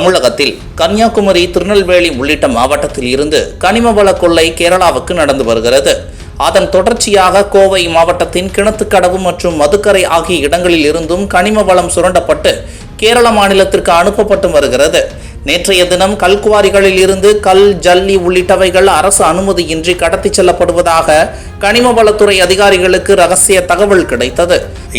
தமிழகத்தில் கன்னியாகுமரி திருநெல்வேலி உள்ளிட்ட மாவட்டத்தில் இருந்து கனிம வள கொள்ளை கேரளாவுக்கு நடந்து வருகிறது. அதன் தொடர்ச்சியாக கோவை மாவட்டத்தின் கிணத்துக்கடவு மற்றும் மதுக்கரை ஆகிய இடங்களில் இருந்தும் கனிம வளம் சுரண்டப்பட்டு கேரள மாநிலத்திற்கு அனுப்பப்பட்டு வருகிறது. நேற்றைய தினம் கல்குவாரிகளில் இருந்து கல் ஜல்லி உள்ளிட்டவைகள் அரசு அனுமதியின்றி கடத்திச் செல்லப்படுவதாக கனிம வளத்துறை அதிகாரிகளுக்கு ரகசிய தகவல் கிடைத்தது.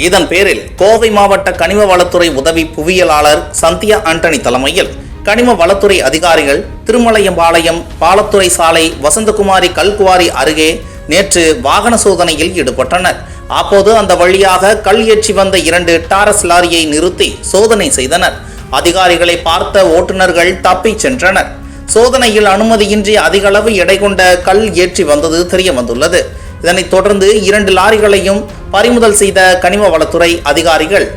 இதன் பேரில் கோவை மாவட்ட கனிம வளத்துறை உதவி புவியியலாளர் சந்தியா ஆண்டனி தலைமையில் கனிம வளத்துறை அதிகாரிகள் திருமலையம்பாளையம் பாலத்துறை சாலை வசந்தகுமாரி கல்குவாரி அருகே நேற்று வாகன சோதனையில் ஈடுபட்டனர். அப்போது அந்த வழியாக கல் ஏற்றி வந்த இரண்டு டாரஸ் லாரியை நிறுத்தி சோதனை செய்தனர். அதிகாரிகளை பார்த்த ஓட்டுநர்கள் தப்பிச் சென்றனர். சோதனையில் அனுமதியின்றி அதிக அளவு எடை கொண்ட கல் ஏற்றி வந்தது தெரிய வந்துள்ளது இதனைத் தொடர்ந்து இரண்டு லாரிகளையும் பறிமுதல் செய்த கனிம வளத்துறை அதிகாரிகள்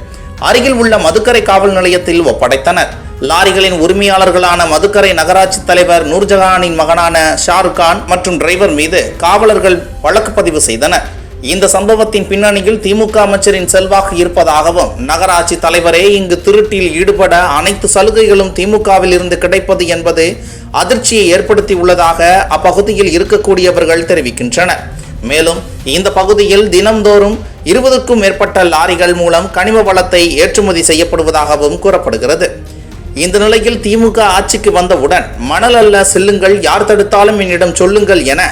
அருகில் உள்ள மதுக்கரை காவல் நிலையத்தில் ஒப்படைத்தனர். லாரிகளின் உரிமையாளர்களான மதுக்கரை நகராட்சி தலைவர் நூர்ஜஹானின் மகனான ஷாருக்கான் மற்றும் டிரைவர் மீது காவலர்கள் வழக்கு பதிவு செய்தனர். இந்த சம்பவத்தின் பின்னணியில் திமுக அமைச்சரின் செல்வாக்கு இருப்பதாகவும் நகராட்சி தலைவரே இங்கு திருட்டில் ஈடுபட அனைத்து சலுகைகளும் திமுகவில் இருந்து கிடைப்பது என்பது அதிர்ச்சியை ஏற்படுத்தி உள்ளதாக அப்பகுதியில் இருக்கக்கூடியவர்கள் தெரிவிக்கின்றனர். மேலும் இந்த பகுதியில் தினம்தோறும் இருபதுக்கும் மேற்பட்ட லாரிகள் மூலம் கனிம வளத்தை ஏற்றுமதி செய்யப்படுவதாகவும் கூறப்படுகிறது. இந்த நிலையில் திமுக ஆட்சிக்கு வந்தவுடன் மணல் அல்ல செல்லுங்கள் யார் தடுத்தாலும் என்னிடம் சொல்லுங்கள் என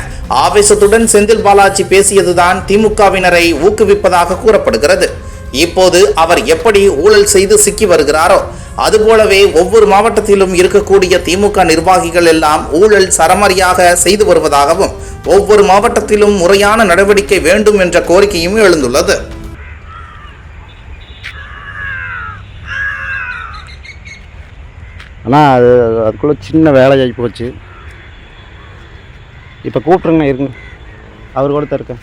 ஆவேசத்துடன் செந்தில் பாலாஜி பேசியதுதான் திமுகவினரை ஊக்குவிப்பதாக கூறப்படுகிறது. இப்போது அவர் எப்படி ஊழல் செய்து சிக்கி வருகிறாரோ அதுபோலவே ஒவ்வொரு மாவட்டத்திலும் இருக்கக்கூடிய திமுக நிர்வாகிகள் எல்லாம் ஊழல் சரமரியாக செய்து வருவதாகவும் ஒவ்வொரு மாவட்டத்திலும் முறையான நடவடிக்கை வேண்டும் என்ற கோரிக்கையும் எழுந்துள்ளது. ஆனால் அது அதுக்குள்ளே சின்ன வேலையாகி போச்சு. இப்போ கூப்பிட்ருங்க இருங்க. அவர் கூட தான் இருக்கேன்.